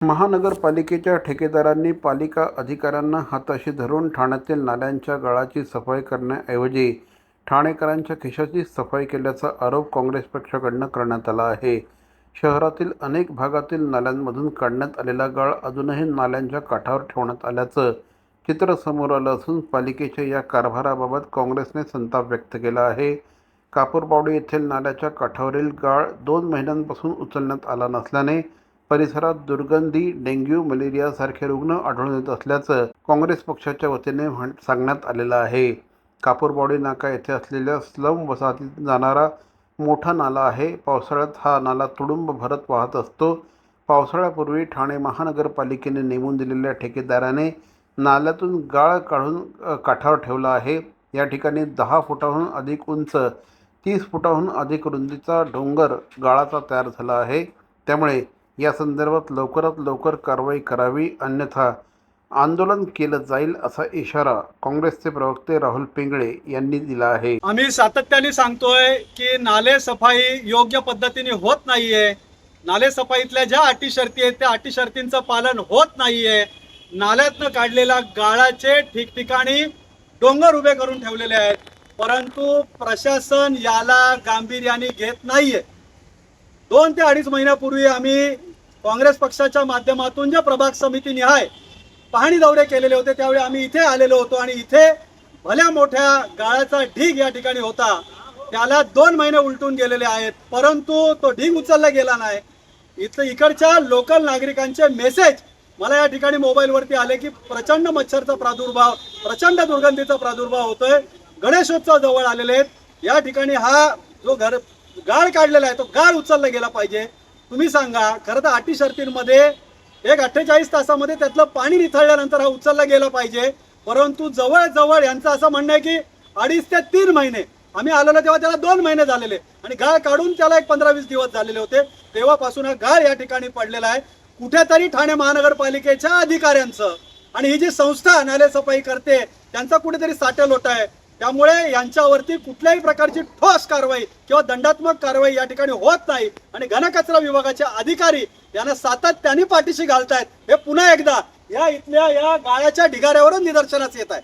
महानगरपालिकेच्या ठेकेदारांनी पालिका अधिकाऱ्यांना हाताशी धरून ठाण्यातील नाल्यांच्या गाळाची सफाई करण्याऐवजी ठाणेकरांच्या खिशाची सफाई केल्याचा आरोप काँग्रेस पक्षाकडनं करण्यात आला आहे. शहरातील अनेक भागातील नाल्यांमधून काढण्यात आलेला गाळ अजूनही नाल्यांच्या काठावर ठेवण्यात आल्याचं चित्र समोर आलं असून पालिकेच्या या कारभाराबाबत काँग्रेसने संताप व्यक्त केला आहे. कापूरबावडी येथील नाल्याच्या काठावरील गाळ दोन महिन्यांपासून उचलण्यात आला नसल्याने परिसरात दुर्गंधी डेंग्यू मलेरियासारखे रुग्ण आढळून येत असल्याचं काँग्रेस पक्षाच्या वतीने म्हण सांगण्यात आलेलं आहे. कापूरबावडी नाका येथे असलेल्या स्लम वसाहतीत जाणारा मोठा नाला आहे. पावसाळ्यात हा नाला तुडुंब भरत वाहत असतो. पावसाळ्यापूर्वी ठाणे महानगरपालिकेने नेमून दिलेल्या ठेकेदाराने नाल्यातून गाळ काढून काठावर ठेवला आहे. या ठिकाणी दहा फुटाहून अधिक उंच तीस फुटाहून अधिक रुंदीचा डोंगर गाळाचा तयार झाला आहे. त्यामुळे या संदर्भात लवकरात लवकर कारवाई करावी अन्यथा आंदोलन केलं जाईल असा इशारा काँग्रेसचे प्रवक्ते राहुल पिंगळे यांनी दिला आहे. आम्ही सातत्याने सांगतोय की नाले सफाई योग्य पद्धतीने होत नाहीये. नाले सफाईतल्या ज्या अटी शर्ती आहेत त्या अटी शर्तींचं पालन होत नाहीये. नाल्यातनं काढलेल्या गाळाचे ठिकठिकाणी डोंगर उभे करून ठेवलेले आहेत. परंतु प्रशासन याला गांभीर्याने घेत नाहीये. दोन ते अडीच महिन्यापूर्वी आम्ही काँग्रेस पक्षाच्या माध्यमातून जे प्रभाग समिती निहाय पाहणी दौरे केलेले होते त्यावेळी आम्ही इथे आलेलो होतो आणि इथे भल्या मोठ्या गाळाचा ढीग या ठिकाणी होता. त्याला दोन महिने उलटून गेलेले आहेत परंतु तो ढीग उचलला गेला नाही. इथं इकडच्या लोकल नागरिकांचे मेसेज मला या ठिकाणी मोबाईलवरती आले की प्रचंड मच्छरचा प्रादुर्भाव प्रचंड दुर्गंधीचा प्रादुर्भाव होतोय. गणेशोत्सव जवळ आलेले आहेत. या ठिकाणी हा जो घर गाळ काढलेला आहे तो गाळ उचलला गेला पाहिजे. तुम्ही सांगा खरं तर अटी शर्तींमध्ये एक अठ्ठेचाळीस तासामध्ये त्यातलं पाणी निथळल्यानंतर हा उचलला गेला पाहिजे. परंतु जवळजवळ यांचं असं म्हणणं आहे की अडीच ते तीन महिने. आम्ही आलेलो तेव्हा त्याला दोन महिने झालेले. आणि गाळ काढून त्याला एक पंधरा वीस दिवस झालेले होते. तेव्हापासून हा गाळ या ठिकाणी पडलेला आहे. कुठेतरी ठाणे महानगरपालिकेच्या अधिकाऱ्यांचं आणि ही जी संस्था नाले सफाई करते त्यांचा कुठेतरी साठे लोट आहे. त्यामुळे यांच्यावरती कुठल्याही प्रकारची ठोस कारवाई किंवा दंडात्मक कारवाई या ठिकाणी होत नाही. आणि घनकचरा विभागाचे अधिकारी यांना सातत्याने पाठीशी घालतायत. हे पुन्हा एकदा या इथल्या या गाळ्याच्या ढिगाऱ्यावरून निदर्शनास येत आहे.